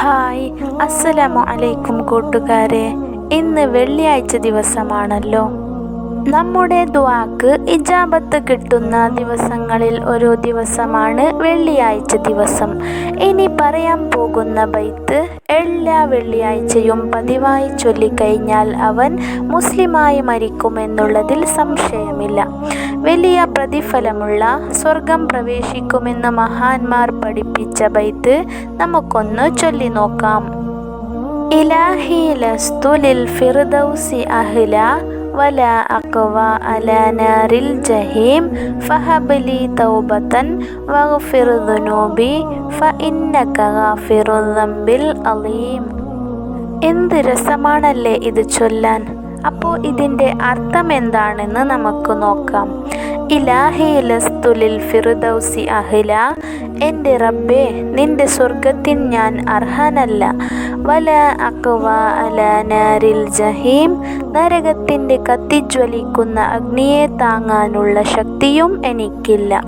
Hi അസ്സലാമു അലൈക്കും കൂട്ടുകാരെ. ഇന്ന് വെള്ളിയാഴ്ച ദിവസമാണല്ലോ. നമ്മുടെ ദ്വാക്ക് ഇജാബത്ത് കിട്ടുന്ന ദിവസങ്ങളിൽ ഒരു ദിവസമാണ് വെള്ളിയാഴ്ച ദിവസം. ഇനി പറയാൻ പോകുന്ന ബൈത്ത് എല്ലാ വെള്ളിയാഴ്ചയും പതിവായി ചൊല്ലിക്കഴിഞ്ഞാൽ അവൻ മുസ്ലിമായി മരിക്കുമെന്നുള്ളതിൽ സംശയമില്ല. വലിയ പ്രതിഫലമുള്ള സ്വർഗം പ്രവേശിക്കുമെന്ന് മഹാന്മാർ പഠിപ്പിച്ച ബൈത്ത് നമുക്കൊന്ന് ചൊല്ലി നോക്കാം. ഇലാഹി ലസ്തു ലിൽ ഫിർദൗസി അഹ്ല വല അക്വ അലാനാരിൽ ജഹീം ഫഹബലി തൗബത്തൻ വഗ്ഫിർ ദുനൂബി ഫഇന്നക ഗാഫിറു ദംബിൽ അലീം. എന്ത് രസമാണല്ലേ ഇത് ചൊല്ലാൻ? അപ്പോൾ ഇതിന്റെ അർത്ഥം എന്താണെന്ന് നമുക്ക് നോക്കാം. ഇലാഹി ലസ്തുലിൽ ഫിറുദൗസി അഹില. എന്റെ റബ്ബേ നിന്റെ സ്വർഗത്തിൻ ഞാൻ അർഹനല്ല. വല അക്വ അല നാരിൽ ജഹീം. നരകത്തിന്റെ കത്തിജ്വലിക്കുന്ന അഗ്നിയെ താങ്ങാനുള്ള ശക്തിയും എനിക്കില്ല.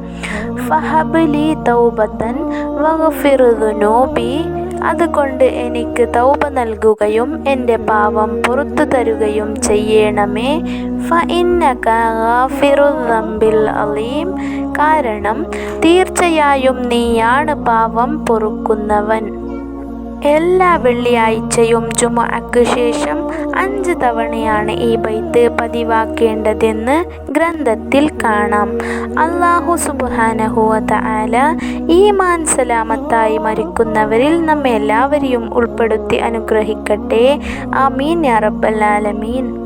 ഫഹബലി തൗബത്തൻ വഗഫിറുദുനൂബി അതുകൊണ്ട് എനിക്ക് തൗബ നൽകുകയും എന്റെ പാവം പുറത്തു തരുകയും ചെയ്യണമേ. ഫിറുബിൽ അലീം. കാരണം തീർച്ചയായും നീയാണ് പാവം പൊറുക്കുന്നവൻ. എല്ലാ വെള്ളിയാഴ്ചയും ജുമുഅക്ക് ശേഷം അഞ്ച് തവണയാണ് ഈ ബൈത്ത് പതിവാക്കേണ്ടതെന്ന് ഗ്രന്ഥത്തിൽ കാണാം. അള്ളാഹു സുബാനഹുവത ആല ഈമാൻ സലാമത്തായി മരിക്കുന്നവരിൽ നമ്മെ എല്ലാവരെയും ഉൾപ്പെടുത്തി അനുഗ്രഹിക്കട്ടെ. ആമീൻ യാ റബ്ബൽ ആലമീൻ.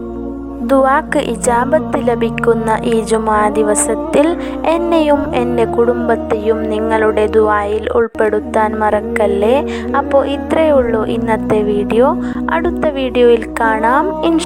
ദുവാക്ക് ഇജാബത്ത് ലഭിക്കുന്ന ഈ ജുമാ ദിവസത്തിൽ എന്നെയും എന്റെ കുടുംബത്തെയും നിങ്ങളുടെ ദുവായിൽ ഉൾപ്പെടുത്താൻ മറക്കല്ലേ? അപ്പോൾ ഇത്രയേ ഉള്ളൂ ഇന്നത്തെ വീഡിയോ. അടുത്ത വീഡിയോയിൽ കാണാം. ഇൻഷ